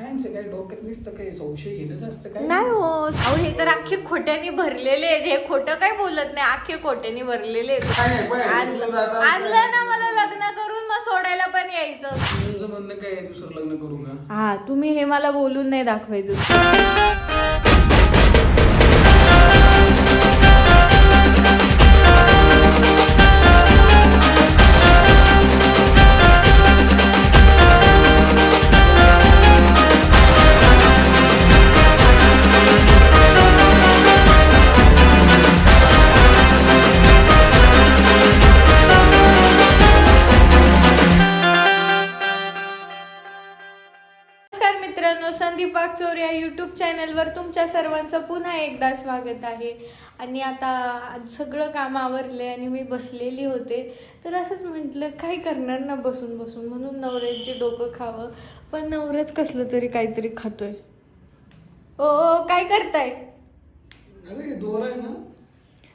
बायांचं काय डोक्यात नुसतं काही संशय घेणंच असतं काय? नाही हो. अहो हे तर अख्खे खोट्याने भरलेले आहेत. हे खोटं काय बोलत नाही. अख्खे खोट्याने भरलेले आहेत. काय नाही, बाय, आणलं आणलं ना मला लग्न करून मग सोडायला पण यायचं. तुझं म्हणणं काय आहे, दुसरं लग्न करू का? हा तुम्ही हे मला बोलून नाही दाखवायचं. मित्रांनो संदीप वागचोर या यूट्यूब चॅनलवर तुमच्या सर्वांचं पुन्हा एकदा स्वागत आहे. आणि आता सगळं काम आवरले आणि मी बसलेली होते. तर असंच म्हटलं काय करणार ना बसून बसून? म्हणून नवऱ्याचे डोकं खावं. पण नवऱ्याच कसलं तरी काहीतरी खातोय. ओ काय करताय? दोर आहे ना.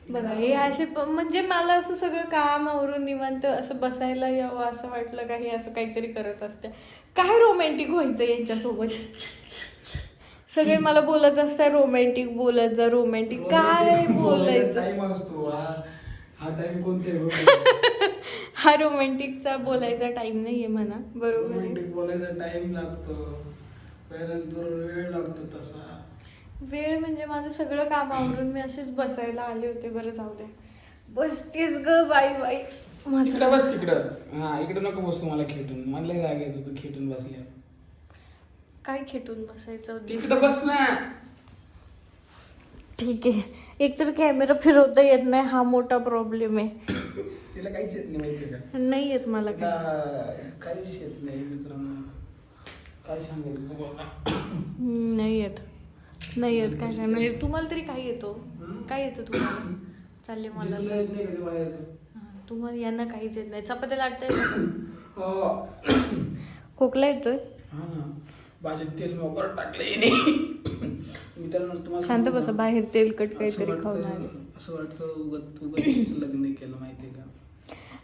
बघा हे असे म्हणजे मला असं सगळं काम आवरून निवांत असं बसायला यावं असं वाटलं का हे असं काहीतरी करत असते. काय रोमॅन्टिक व्हायचं यांच्यासोबत? सगळे मला बोलत असतात रोमॅन्टिक बोलत जा रोमॅन्टिक काय बोलायचं हा रोमॅन्टिकचा बोलायचा टाइम नाहीये म्हणा बरोबर. बोलायचा टाइम लागतो वेळ लागतो तसा. वेळ म्हणजे माझं सगळं काम आवरून मी असेच बसायला आले होते. बरं जाऊ दे. बसतीस ग बाई बाई. माझं बस तिकडं. हा इकडं नको बसू मला खेटून. मला लय राग येतो तू खेटून बसल्या. काय खेटून बसायचं? तिकडं बस ना. ठीक आहे. एक तर कॅमेरा फिरवता येत नाही हा मोठा प्रॉब्लेम आहे. तिला काहीच येत नाही माहितीये का? नाही येत मला तिला काय काहीच येत नाही मित्रांनो. काय हम्म, नाही येत. नाही येत काय काय. म्हणजे तुम्हाला तरी काय येतो. हं? काय येतं तुम्हाला? चालले मला. येत नाही कधी हा, तुम्हाला यांना काहीच येत नाही. चपात्या लाटता येत नाही? हो. खोकला येतोय? हा ना. भाजीत तेल मोकर टाकले मित्रांनो तुम्हाला शांत सांगू बसा? बाहेर तेलकट असं काहीतरी खाऊन आले. असं वाटतं उगत उगत लग्न केलं माहितीये का?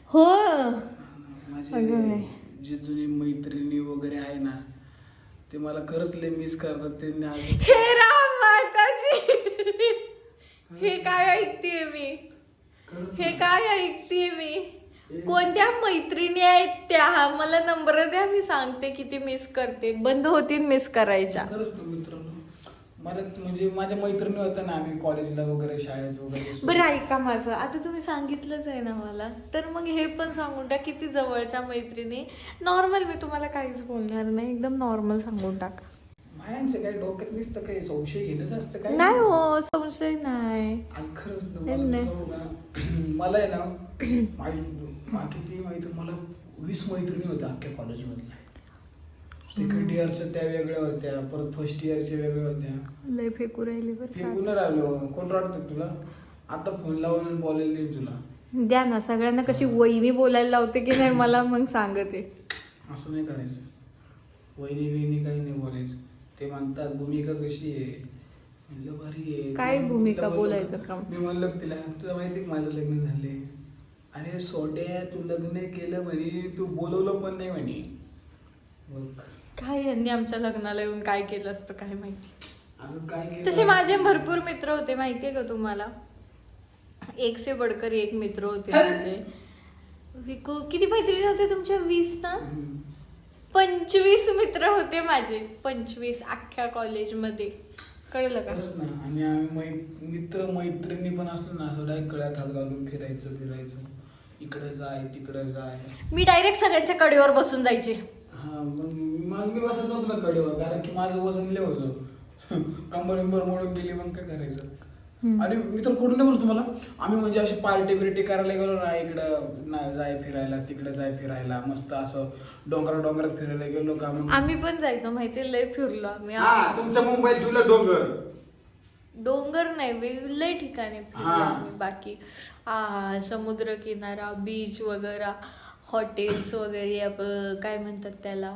हो. हा ना, अगं बाई. माझे जे जुनी मैत्रिणी वगैरे आहे ना ते मला खरंच लय मिस करतात त्यांनी आज हे राम माताजी. हे काय ऐकतेय मी? हे काय ऐकतेय मी? कोणत्या मैत्रिणी आहेत त्या? मला नंबर द्या मी सांगते किती मिस करते. बंद होतील मिस करायच्या. खरंच मित्रांनो मला म्हणजे माझ्या मैत्रिणी होत्या ना आम्ही कॉलेजला वगैरे शाळेत वगैरे बरं ऐका माझं. आता तुम्ही सांगितलंच आहे ना मला. तर मग हे पण सांगून टाक किती जवळच्या मैत्रिणी. नॉर्मल मी तुम्हाला काहीच बोलणार नाही. एकदम नॉर्मल सांगून टाक. बायांचं काय? डोक्यात नुसतं काही संशय घेणंच असतं काय? नाही हो संशय नाही. आणि खरंच ना, मला नाही. मला आहे ना माझी बाकी मैत्री मला वीस मैत्रिणी होत्या अख्ख्या कॉलेजमधल्या सेकंड इयरच्या त्या वेगळ्या होत्या परत फर्स्ट इयरच्या वेगळ्या होत्या. लय फेकू राहिली फेकून बरं राहिलो. कोण वाटतं तुला? आता फोन लावून बोलायला तुला. द्या ना सगळ्यांना कशी वहिनी बोलायला लावते की नाही मला मग सांगते. असं नाही करायचं. वहिनी बिहिणी काही नाही बोलायचं. ते म्हणतात भूमिका कशी आहे? म्हणलं भारी आहे. काय तुला- भूमिका तिला बोलायचं काम? मी म्हणलं तिला तुला माहिती आहे का माझं लग्न झाले अरे सोड्या तू लग्न केलं म्हणे तू बोलवलं पण नाही म्हणे. बघ काय यांनी आमच्या लग्नाला येऊन काय केलं असतं काय माहिती? तसे माझे भरपूर मित्र होते माहितीये का तुम्हाला? एक से बडकर एक मित्र होते माझे. विकू किती मैत्रिणी होते तुमच्या? वीस ना. पंचवीस मित्र होते माझे. पंचवीस अख्ख्या कॉलेजमध्ये. कळलं का? आणि आम्ही मित्र मैत्रिणी पण असलो ना असं डायरेक्ट कळ्यात हात घालून फिरायचं फिरायचं. इकडे जाय तिकडे जाय. मी डायरेक्ट सगळ्यांच्या कडेवर बसून जायचे. मग मला मी बसत नव्हतं ना कडेवर कारण की माझं वजन लय होतं. कंबर बिंबर मोडून गेली मग काय करायचं. आणि मी तर कुठून नाही बोलतो तुम्हाला आम्ही म्हणजे अशी पार्टी बिर्टी करायला गेलो ना इकडं जाय फिरायला तिकडे जाय फिरायला मस्त असं डोंगरा डोंगरात फिरायला गेलो का मग आम्ही पण जायचो माहितीये लय फिरलो आम्ही. हा तुमच्या मुंबईत तुला डोंगर. डोंगर नाही वेग- लय ठिकाणी फिरलो. आम्ही बाकी आ समुद्र किनारा बीच वगैरे हॉटेल्स वगैरे काय म्हणतात त्याला?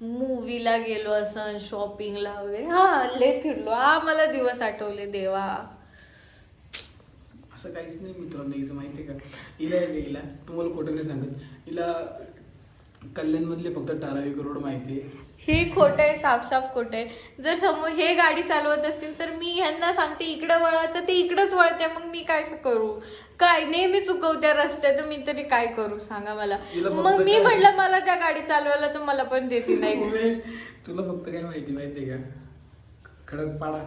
मूवीला गेलो असं शॉपिंगला वगैरे. हा लय फिरलो. हा मला दिवस आठवले देवा. असं काहीच नाही मित्रांनो हिचं माहिती आहे का? हिला आहे का हिला तुम्हाला खोटं नाही सांगत. हिला कल्याणमधले फक्त ठराविक रोड माहिती आहे हे खोटं आहे साफ साफ खोटं आहे. जर समोर हे गाडी चालवत असतील तर मी ह्यांना सांगते इकडे वळा तर ते इकडेच वळते मग मी काय करू? काय नेहमी चुकवत्या रस्त्यात मी तरी काय करू सांगा मला? मग मी म्हणलं मला त्या गाडी चालवायला तर मला पण देते नाही. तुला फक्त काय माहिती माहितीये का? खडक पाडा.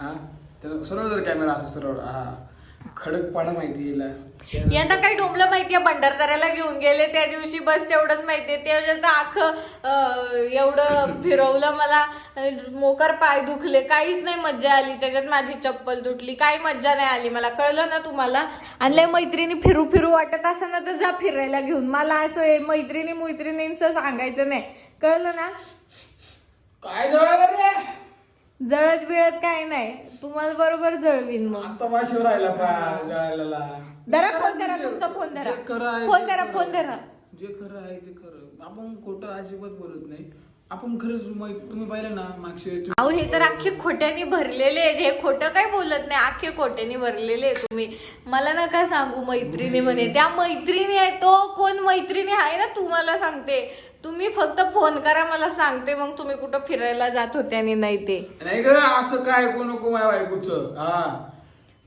हा? त्याला सरळ जर कॅमेरा असं सरळ हा. खडक पाडा माहिती हिला. यंदा काही डोंबलं माहितीये भंडारदऱ्याला घेऊन गेले त्या दिवशी बस तेवढंच माहितीये. अख्खं अं, एवढं फिरवलं मला. मोकर पाय दुखले काहीच नाही मज्जा आली. त्याच्यात माझी चप्पल तुटली काही मज्जा नाही आली. मला कळलं ना तुम्हाला? आणि लय मैत्रिणी फिरू फिरू वाटत असं ना तर जा फिरायला घेऊन. मला असं मैत्रिणी मैत्रिणींचं सांगायचं नाही. कळलं ना? काय जळत बिळत काय नाही. तुम्हाला बरोबर जळवीन मग. आता वाशीवर राहिला पा धरा फोन धरा तुमचा फोन धरा. जे खरं आहे फोन ते धरा खरं. फोन धरा. जे खरं आहे ते खरं. आपण खोटं अजिबात बोलत नाही. आपण खरंच तुम्ही पाहिलं ना मागच्या वेळेस अहो हे तर अख्खे खोट्याने भरलेले आहेत. हे खोटं काय बोलत नाही. अख्खे खोट्याने भरलेले आहे तुम्ही. मला नका सांगू मैत्रिणी म्हणे. त्या मैत्रिणी आहे तो. कोण मैत्रिणी आहे ना? तुम्हाला सांगते. तुम्ही फक्त फोन करा मला सांगते मग तुम्ही कुठं फिरायला जात होते आणि नाही ते. नाही ग असं काय ऐकू नको माझ्या बायकोच. हा.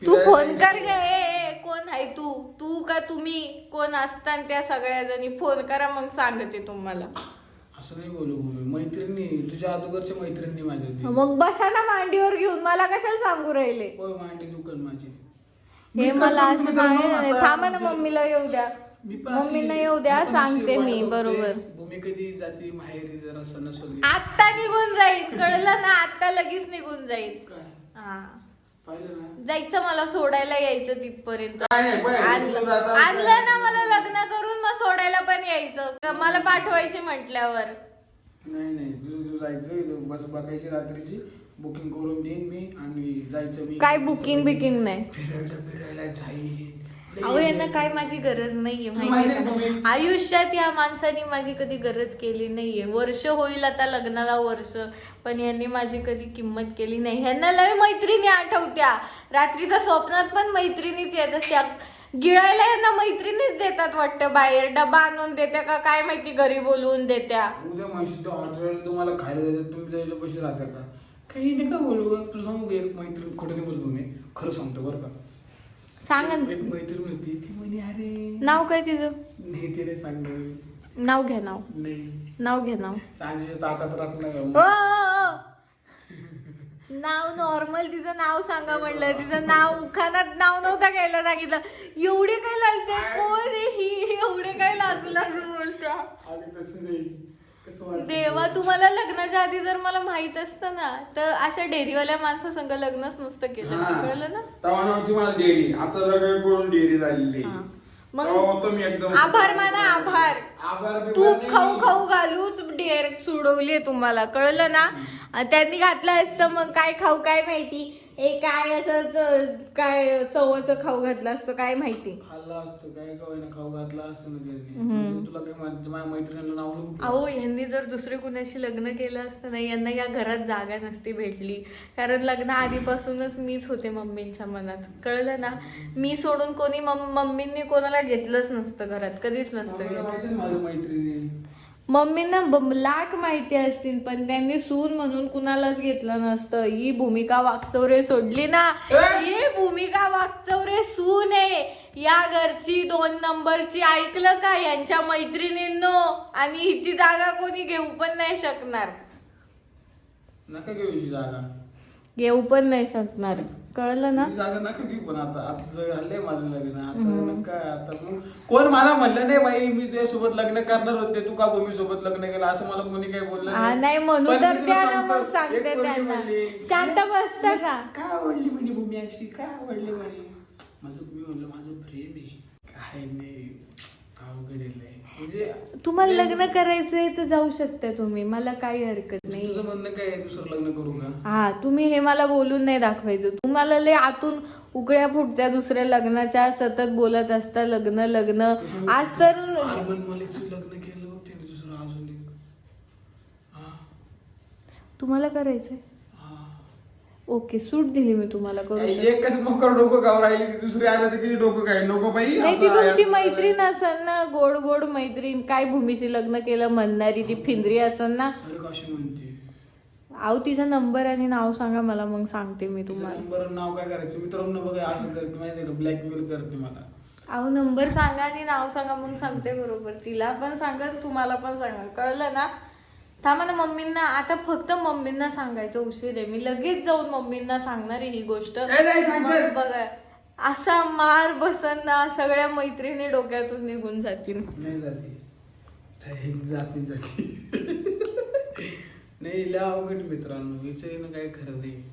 तू फिरायला फोन कर. ग ए, ए, कोण आहे तू? तू का तुम्ही? कोण असताना त्या सगळ्या जणी फोन करा मग सांगते तुम्हाला. असं नाही बोलू भूमी. मैत्रिणी तुझ्या अगोदरच्या मैत्रिणी माझ्या होती. मग बसा ना मांडीवर घेऊन मला कशाला सांगू राहिले? होय मांडी दुकान माझी. हे मी मला कसं असं नाही आता- थांबा ना मम्मीला येऊ द्या. मी पण अशी- मम्मीला येऊ द्या सांगते मी. बरोबर. भूमी कधी जाते माहेरी जरा सणसुदी आत्ता निघून जाईल कळलं ना? आत्ता लगेच निघून जाईल. हा. जायचं मला सोडायला यायचं तिथपर्यंत. आणलं. ना मला लग्न करून मग सोडायला पण यायचं. मला पाठवायचे म्हटल्यावर. नाही नाही तू तू जायचं बस बघायची रात्रीची. बुकिंग करून देईन मी आणि जायचं मी. काय बुकिंग बिकिंग नाही? फिरायला फिरायला जाईल. अहो यांना काय माझी गरज नाहीये माहिती का? आयुष्यात या माणसाने माझी कधी गरज केली नाहीये. वर्ष होईल आता लग्नाला वर्ष पण यांनी माझी कधी किंमत केली नाही. ह्यांना लय मैत्रिणी आठवत्या. रात्रीच्या स्वप्नात पण मैत्रिणीच येत असत्या गिळायला यांना मैत्रिणीच देतात वाटतं बाहेर. डबा आणून देत्या का काय माहिती घरी बोलवून देत्या. उद्या म्हशीच्या हॉटेल तुम्हाला खायला तुम्ही पैसे राहता का? काही नाही का बोलू का तुला सांगू का एक मैत्रीण खोटं नाही बोलतो मी. खरं सांगतो बरं का. सांगा एक ना. एक मैत्रीण होती. ती म्हणे अरे नाव काय तिचं? नाही ते नाही सांगणार मी. नाव घ्या नाव. नाही. नाव घ्या नाव. चांदीच्या ताटात राखणार ओ, ओ, ओ. नाव नॉर्मल तिचं नाव सांगा म्हणलं तिचं नाव उखानात नाव नव्हतं घ्यायला सांगितलं. एवढे काय लाजते? कोण आहे ही? एवढे काय लाजू लाजू बोलत्या? आणि तसं नाही. कसं वाटतं? देवा तुम्हाला लग्नाच्या आधी जर मला माहीत असतं ना तर अशा डेअरीवाल्या माणसासंग लग्नच नसतं केलं. कळलं ना? तेव्हा नव्हती मला डेअरी. आता सगळं करून डेअरी झालेली. मग मग होतो मी एकदम आभार माना आभार. आभार तूप. खाऊ खाऊ घालूच डेअर सोडवली तुम्हाला. कळलं ना? त्यांनी घातलं असतं मग काय खाऊ काय माहिती? ए काय असं काय चवचं खाऊ घातलं असतं काय माहिती खाल्ला असतं काय खाऊ घातला असतं ना हम्म. त्यांनी तुला काय माहिती माझ्या मैत्रिणीला नाव नको ठेवू. अहो यांनी जर दुसरे कुणाशी लग्न केलं असतं ना यांना या घरात जागा नसती भेटली कारण लग्न आधीपासूनच मीच होते मम्मींच्या मनात कळलं ना मी सोडून कोणी मम- मम्मींनी कोणाला घेतलंच नसतं घरात कधीच नसतं घेतलं. माझ्या मैत्रिणी मम्मींना ब- लाख माहिती असतील पण त्यांनी सून म्हणून कुणालाच घेतलं नसतं. ही भूमिका वागचौरे सोडली ना! ही भूमिका वागचौरे सून आहे. या घरची दोन नंबरची ऐकलं का यांच्या मैत्रिणींनो? आणि हिची जागा कोणी घेऊ पण नाही शकणार. नका घेऊ ही जागा. घेऊ पण नाही शकणार. कळलं ना? ही जागा नका घेऊ पण आता. आता झालंय माझं लग्न आता कोण मला म्हणलं नाही बाई मी तुझ्या सोबत लग्न करणार होते तू का भूमी सोबत लग्न केलं? असं मला कोणी काही बोललं हा नाही. म्हणू पण तर तुला द्या ना सांगतो, मग एक सांगते पोरगी त्यांना. म्हणली, शांत बसता का काय आवडली म्हणे भूमी अशी? काय आवडली म्हणे? माझं मी म्हणलं माझं प्रेम आहे. काय नाही अवघड आहे लय. म्हणजे तुम्हाला लग्न करायचंय तर जाऊ शकता तुम्ही. मला काही हरकत नाही तुझं म्हणणं काय आहे? दुसरं लग्न करू का? हा तुम्ही हे मला बोलून नाही दाखवायचं. तुम्हाला लय आतून उकळ्या फुटत्या दुसऱ्या लग्नाच्या सतत बोलत असता लग्न लग्न. आज तर लग्न केलं तुम्हाला करायचंय? ओके सूट दिली मी तुम्हाला करू मोकर डोकं गाव राहिली दुसरी आलं तर किती डोकं काय नको बाई नाही ती तुमची. मैत्रीण असेल ना गोड गोड मैत्रीण काय भूमीशी लग्न केलं म्हणणारी ती फिंदरी असेल ना. म्हणते? आहो तिचा नंबर आणि नाव सांगा मला मग सांगते मी तुम्हाला. बरं नाव काय करायचं? मित्रांनो बघा असं करते माहिती का? ब्लॅकमेल करते मला. अहो नंबर सांगा आणि नाव सांगा मग सांगते बरोबर. तिला पण सांगा आणि तुम्हाला पण सांगा. कळलं ना? थांबा ना मम्मींना आता फक्त मम्मींना सांगायचं उशीर आहे. मी लगेच जाऊन मम्मींना सांगणार आहे ही गोष्ट. ए, नाही, सांग मग तर. बघा. असा मार बसन ना सगळ्या मैत्रिणी डोक्यातून निघून जातील. नाही जाते. काही जाती जाती. नाही लय अवघड मित्रांनो. विचार काय खरं नाही.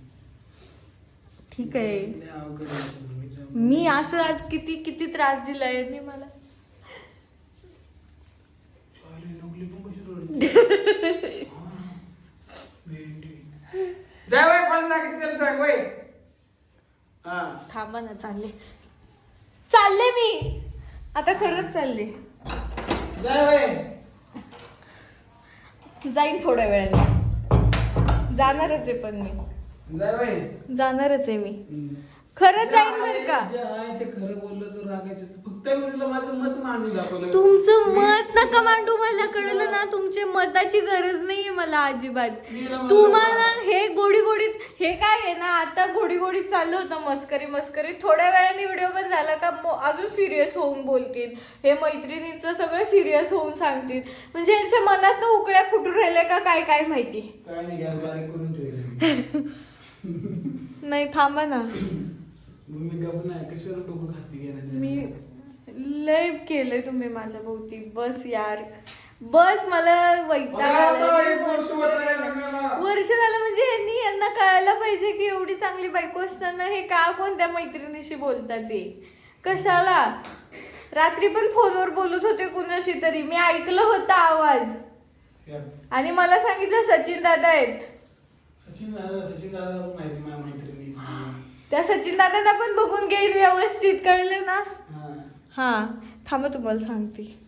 ठीक आहे. लय अवघड आहे. हिचं- मी असं आज किती किती त्रास दिलाय यांनी मला. चालेल, नकली पण कशी रडते? हा. भेंडी. जाय बाई कोणाला सांगितलं त्याला सांग बाई. हा. थांबा ना चालले. चालले मी. आता खरंच चालले. जाय बाई. जाईन थोड्या वेळाने. जाणारच आहे पण मी. जाणारच आहे मी. खरंच जाईन बरं का? जे आहे ते खरं बोललं तर रागायचं. फक्त मी तुला माझं मत मांडून दाखवलं. तुमचं मत नका मांडू मला कळलं ना तुमच्या मताची गरज नाहीये मला अजिबात. तुम्हाला हे गोडी गोडीत हे काय आहे ना आता गोडी गोडीत चाललं होतं मस्करी मस्करी. थोड्या वेळाने व्हिडिओ पण झाला का अजून सिरियस होऊन बोलतील. हे मैत्रिणींचं सगळं सिरियस होऊन सांगतील. म्हणजे यांच्या मनात उकड्या फुटून राहिल्या का काय काय माहिती? काय नाही गॅस बारीक करून ठेवलं. नाही थांबा ना. मी गप नाही कशाला डोकं खाते गेलं मी लय केलंय तुम्ही माझ्या भोवती. बस यार. बस मला वैताग वर्ष झालं म्हणजे यांनी यांना कळायला पाहिजे की एवढी चांगली बायको असताना हे का कोणत्या मैत्रिणीशी बोलतात ते? कशाला? रात्री पण फोनवर बोलत होते कुणाशी तरी. मी ऐकलं होता आवाज. आणि मला सांगितलं सचिन दादा आहेत. सचिन दादा सचिन दादा माहिती त्या सचिन दादांना पण बघून घेईल व्यवस्थित कळलं ना? हा. हा थांबा तुम्हाला सांगते.